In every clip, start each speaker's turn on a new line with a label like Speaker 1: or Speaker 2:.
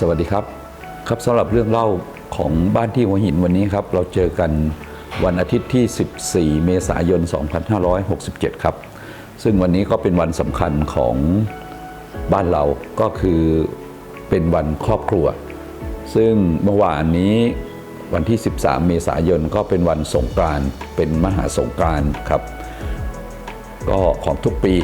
Speaker 1: สวัสดีครับ ครับสำหรับเรื่องเล่าของบ้านที่หัวหินวันนี้ครับ เราเจอกันวันอาทิตย์ที่ 14 เมษายน 2567 ครับ ซึ่งวันนี้ก็เป็นวันสำคัญของบ้านเราก็คือเป็นวันครอบครัว ซึ่งเมื่อวานนี้วันที่ 13 เมษายนก็เป็นวันสงกรานต์เป็นมหาสงกรานต์ครับ ก็ของทุกปี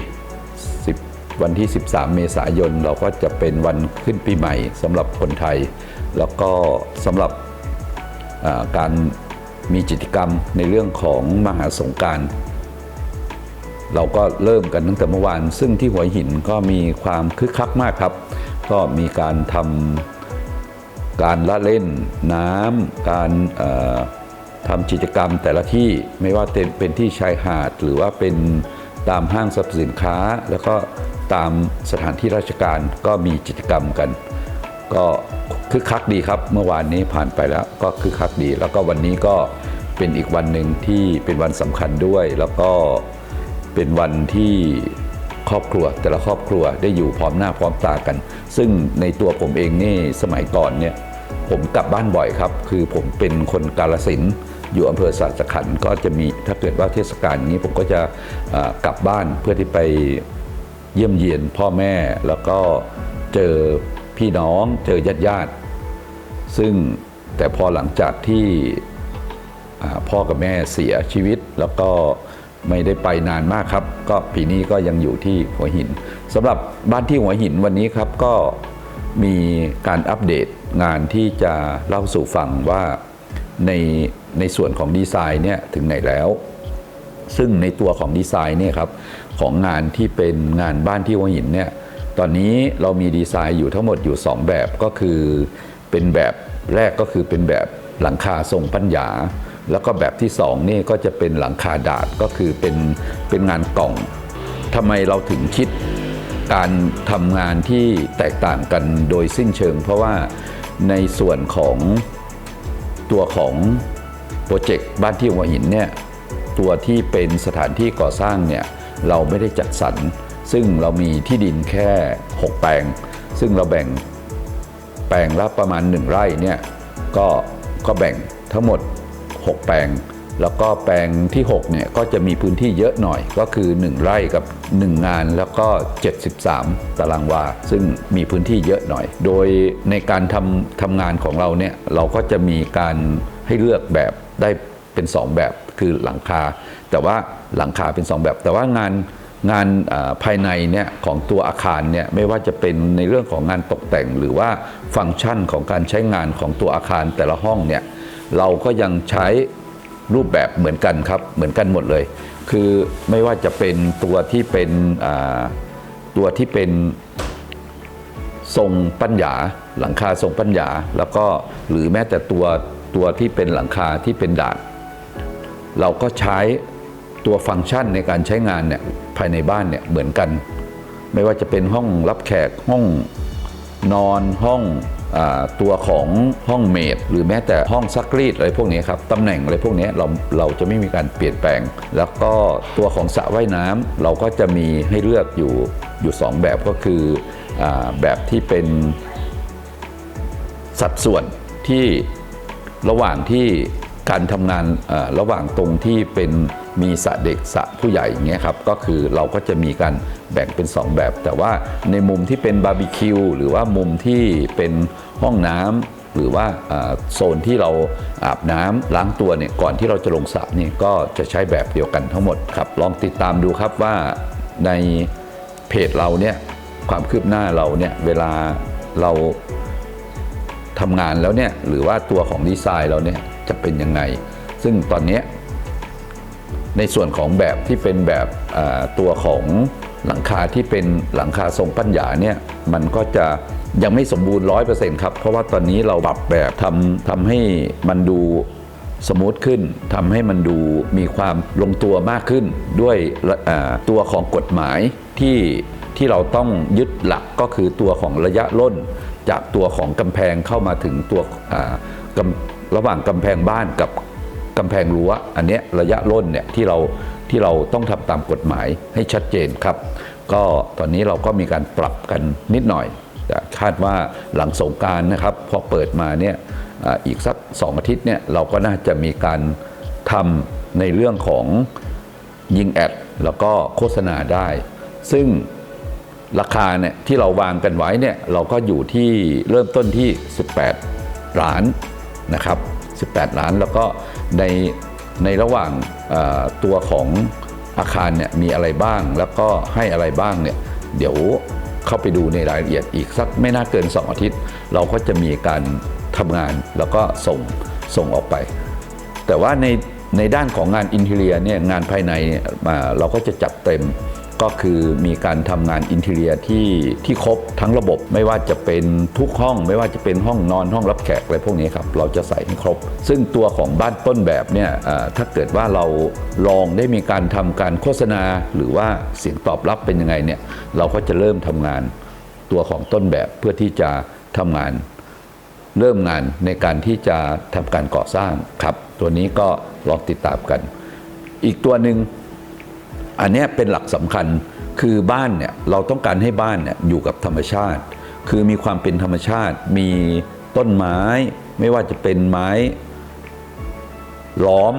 Speaker 1: วันที่ 13 เมษายน เราก็จะเป็นวันขึ้นปีใหม่สำหรับคนไทย แล้วก็สำหรับการมีกิจกรรมในเรื่องของมหาสงการเราก็เริ่มกันตั้งแต่เมื่อวาน ซึ่งที่หัวหินก็มีความคึกคักมากครับ ก็มีการทำการละเล่นน้ำการทำกิจกรรมแต่ละที่ไม่ว่าเป็นที่ชายหาดหรือว่าเป็นตามห้างสรรพสินค้า แล้วก็ ตามสถานที่ราชการก็มีกิจกรรมกัน ก็คึกคักดีครับ เมื่อวานนี้ผ่านไปแล้วก็คึกคักดี แล้วก็วันนี้ก็เป็นอีกวันหนึ่งที่เป็นวันสำคัญด้วย แล้วก็เป็นวันที่ครอบครัวแต่ละครอบครัวได้อยู่พร้อมหน้าพร้อมตากัน ซึ่งในตัวผมเองนี่สมัยก่อนเนี่ยผมกลับบ้านบ่อยครับ คือผมเป็นคนกาลสินอยู่อำเภอสาสขันก็จะมีถ้าเกิดว่าเทศกาลนี้ผมก็จะกลับบ้านเพื่อที่ไป เยี่ยมเยียนพ่อแม่แล้วก็เจอพี่น้องเจอญาติญาติซึ่งแต่พอหลังจากที่พ่อกับแม่เสียชีวิต แล้วก็ไม่ได้ไปนานมากครับ ก็ปีนี้ก็ยังอยู่ที่หัวหินสำหรับบ้านที่หัวหินวันนี้ครับก็มีการอัปเดตงานที่จะเล่าสู่ฟังว่าในในส่วนของดีไซน์เนี่ยถึงไหนแล้ว ซึ่งในตัวของดีไซน์เนี่ยครับ ของงานที่เป็นงานบ้านที่หัวหินเนี่ยตอนนี้เรามีดีไซน์อยู่ทั้งหมดอยู่ 2 แบบก็คือเป็นแบบแรกก็คือเป็นแบบหลังคาทรงปัญญา แล้วก็แบบที่2นี่ก็จะเป็นหลังคาดาดก็คือเป็นเป็นงานกล่องทำไมเราถึงคิดการทำงานที่แตกต่างกันโดยสิ้นเชิง เพราะว่าในส่วนของตัวของโปรเจกต์บ้านที่หัวหินเนี่ยตัวที่เป็นสถานที่ก่อสร้างเนี่ย เราไม่ได้จัดสรร ซึ่งเรามีที่ดินแค่ 6 แปลง ซึ่งเราแบ่งแปลงละประมาณ 1 ไร่เนี่ยก็ก็แบ่งทั้งหมด 6 แปลง แล้วก็แปลงที่6เนี่ยก็จะมีพื้นที่เยอะหน่อยก็คือ 1 ไร่กับ 1 งานแล้วก็ 73 ตารางวา ซึ่งมีพื้นที่เยอะหน่อย โดยในการทำทำงานของเราเนี่ยเราก็จะมีการให้เลือกแบบได้เป็น 2 แบบคือหลังคา แต่ว่า หลังคาเป็น 2 แบบ แต่ว่างานงานภายในเนี่ยของตัวอาคารเนี่ยไม่ว่าจะเป็นในเรื่องของงานตกแต่ง หรือว่าฟังก์ชันของการใช้งานของตัวอาคารแต่ละห้องเนี่ยเราก็ยังใช้รูปแบบเหมือนกันครับเหมือนกันหมดเลย คือไม่ว่าจะเป็นตัวที่เป็นตัวที่เป็นทรงปัญญาหลังคาทรงปัญญาแล้วก็หรือแม้แต่ตัวตัวที่เป็นหลังคาที่เป็นดาดเราก็ใช้ ตัวฟังก์ชันในการใช้งานเนี่ยภายในบ้านเนี่ยเหมือนกัน ไม่ว่าจะเป็นห้องรับแขกห้องนอนห้องอตัวของห้องเมดหรือแม้แต่ห้องซักรีดอะไรพวกนี้ครับตำแหน่งอะไรพวกนี้เราเราจะไม่มีการเปลี่ยนแปลง แล้วก็ตัวของสระว่ายน้ำเราก็จะมีให้เลือกอยู่อยู่สองแบบก็คืออแบบที่เป็นสัดส่วนที่ระหว่างที่การทำงานระหว่างตรงที่เป็น มีสระเด็กสระผู้ใหญ่อย่างเงี้ยครับก็คือเราก็จะมีการแบ่งเป็น 2 แบบ แต่ว่าในมุมที่เป็นบาร์บีคิวหรือว่ามุมที่เป็นห้องน้ำหรือว่าโซนที่เราอาบน้ำล้างตัวเนี่ยก่อนที่เราจะลงสระนี่ก็จะใช้แบบเดียวกันทั้งหมดครับลองติดตามดูครับว่าในเพจเราเนี่ยความคืบหน้าเราเนี่ยเวลาเราทำงานแล้วเนี่ยหรือว่าตัวของดีไซน์เราเนี่ยจะเป็นยังไง ซึ่งตอนนี้ ในส่วนของแบบที่เป็นแบบตัวของหลังคาที่เป็นหลังคาทรงปัญญาเนี่ยมันก็จะยังไม่สมบูรณ์ร้อยเปอร์เซ็นต์ครับ เพราะว่าตอนนี้เราปรับแบบทำทำให้มันดูสมูทขึ้นทำให้มันดูมีความลงตัวมากขึ้นด้วยตัวของกฎหมายที่ที่เราต้องยึดหลักก็คือตัวของระยะล่น จากตัวของกำแพงเข้ามาถึงตัวระหว่างกำแพงบ้านกับ กำแพงรั้วอันเนี้ยระยะล่นเนี่ยที่เราที่เราต้องทำตามกฎหมายให้ชัดเจนครับ ก็ตอนนี้เราก็มีการปรับกันนิดหน่อยคาดว่าหลังสงการนะครับพอเปิดมาเนี่ยอีกสักสองอาทิตย์เนี่ยเราก็น่าจะมีการทำในเรื่องของยิงแอดแล้วก็โฆษณาได้ ซึ่งราคาเนี่ยที่เราวางกันไว้เนี่ยเราก็อยู่ที่เริ่มต้นที่ 18 ล้านนะครับ 18 ล้านแล้วก็ ในในระหว่างตัวของอาคารเนี่ยมีอะไรบ้าง แล้วก็ให้อะไรบ้างเนี่ยเดี๋ยวเข้าไปดูในรายละเอียดอีกสักไม่น่าเกิน 2 อาทิตย์ เราก็จะมีการทำงานแล้วก็ส่งส่งออกไป แต่ว่าในในด้านของงานอินเทเรียเนี่ยงานภายในเนี่ยเราก็จะจัดเต็ม ก็คือมีการทำงานอินเทเรียที่ที่ครบทั้งระบบไม่ว่าจะเป็นทุกห้อง ไม่ว่าจะเป็นห้องนอนห้องรับแขกอะไรพวกนี้ครับเราจะใส่ให้ครบ ซึ่งตัวของบ้านต้นแบบเนี่ยถ้าเกิดว่าเราลองได้มีการทำการโฆษณา หรือว่าเสียงตอบรับเป็นยังไงเนี่ยเราก็จะเริ่มทำงานตัวของต้นแบบเพื่อที่จะทำงานเริ่มงานในการที่จะทำการก่อสร้างครับ ตัวนี้ก็ลองติดตามกัน อีกตัวหนึ่ง อันนี้เป็นหลักสำคัญคือบ้านเนี่ยเราต้องการให้บ้านเนี่ยอยู่กับธรรมชาติ คือมีความเป็นธรรมชาติ มีต้นไม้ ไม่ว่าจะเป็นไม้ ล้อม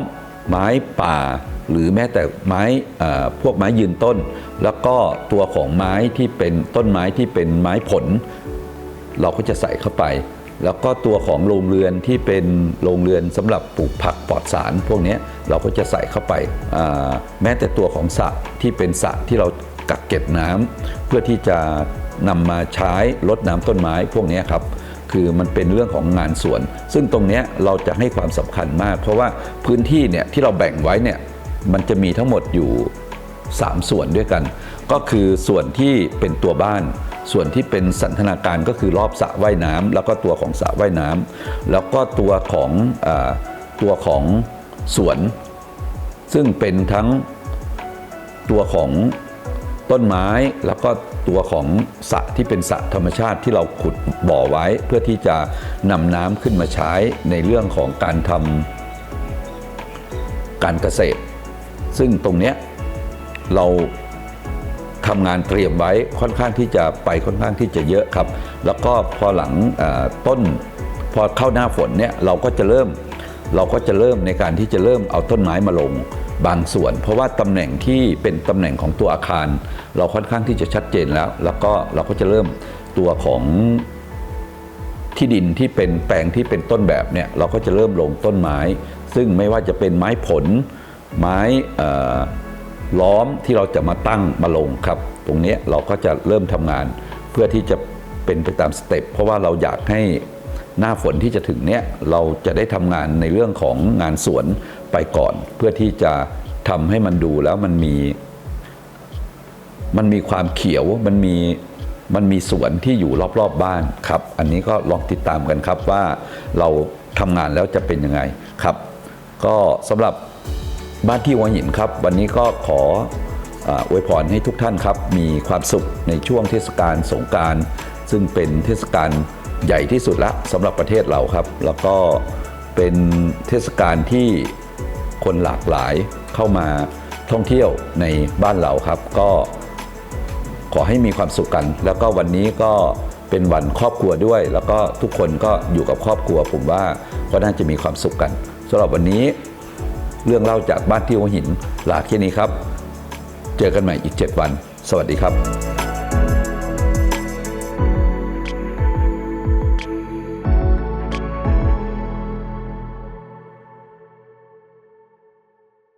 Speaker 1: ไม้ป่า หรือแม้แต่ไม้พวกไม้ยืนต้น แล้วก็ตัวของไม้ที่เป็นต้นไม้ที่เป็นไม้ผล เราก็จะใส่เข้าไป แล้วก็ตัวของโรงเรือนที่เป็นโรงเรือนสำหรับปลูกผักปลอดสาร พวกนี้เราก็จะใส่เข้าไปแม้แต่ตัวของสระที่เป็นสระที่เรากักเก็บน้ำเพื่อที่จะนำมาใช้รดน้ำต้นไม้พวกนี้ครับคือมันเป็นเรื่องของงานสวน ซึ่งตรงนี้เราจะให้ความสำคัญมาก เพราะว่าพื้นที่เนี่ยที่เราแบ่งไว้เนี่ยมันจะมีทั้งหมดอยู่ 3 ส่วนด้วยกัน ก็คือส่วนที่เป็นตัวบ้าน ส่วนที่เป็นสันทนาการก็คือรอบสระว่ายน้ำแล้วก็ตัวของสระว่ายน้ำแล้วก็ตัวของอตัวของสวน ซึ่งเป็นทั้งตัวของต้นไม้แล้วก็ตัวของสระที่เป็นสระธรรมชาติที่เราขุดบ่อไว้เพื่อที่จะนำน้ำขึ้นมาใช้ในเรื่องของการทำการเกษตร ซึ่งตรงเนี้ย เราทำงานเตรียมไว้ค่อนข้างที่จะไปค่อนข้างที่จะเยอะครับ แล้วก็พอหลังต้นพอเข้าหน้าฝนเนี่ยเราก็จะเริ่มเราก็จะเริ่มในการที่จะเริ่มเอาต้นไม้มาลงบางส่วน เพราะว่าตำแหน่งที่เป็นตำแหน่งของตัวอาคาร เราค่อนข้างที่จะชัดเจนแล้ว แล้วก็เราก็จะเริ่มตัวของที่ดินที่เป็นแปลงที่เป็นต้นแบบเนี่ยเราก็จะเริ่มลงต้นไม้ ซึ่งไม่ว่าจะเป็นไม้ผลไม้ ล้อมที่เราจะมาตั้งมาลงครับ ตรงนี้เราก็จะเริ่มทำงาน เพื่อที่จะเป็นไปตามสเต็ปเพราะว่าเราอยากให้หน้าฝนที่จะถึงเนี้ยเราจะได้ทำงานในเรื่องของงานสวนไปก่อน เพื่อที่จะทำให้มันดูแล้วมันมี มันมีความเขียวมันมีมันมีสวนที่อยู่รอบๆบบ้านครับ อันนี้ก็ลองติดตามกันครับว่าเราทำงานแล้วจะเป็นยังไงครับ ก็สำหรับ บ้านที่หัวหินครับ วันนี้ก็ขออวยพรให้ทุกท่านครับ มีความสุขในช่วงเทศกาลสงการซึ่งเป็นเทศกาลใหญ่ที่สุดละสำหรับประเทศเราครับ แล้วก็เป็นเทศกาลที่คนหลากหลายเข้ามาท่องเที่ยวในบ้านเราครับ ก็ขอให้มีความสุขกัน แล้วก็วันนี้ก็เป็นวันครอบครัวด้วย แล้วก็ทุกคนก็อยู่กับครอบครัวผมว่าก็น่าจะมีความสุขกันสำหรับวันนี้ เรื่องเล่าจากบ้านที่หัวหินลาแค่นี้ครับ เจอกันใหม่อีก 7 วัน สวัสดีครับ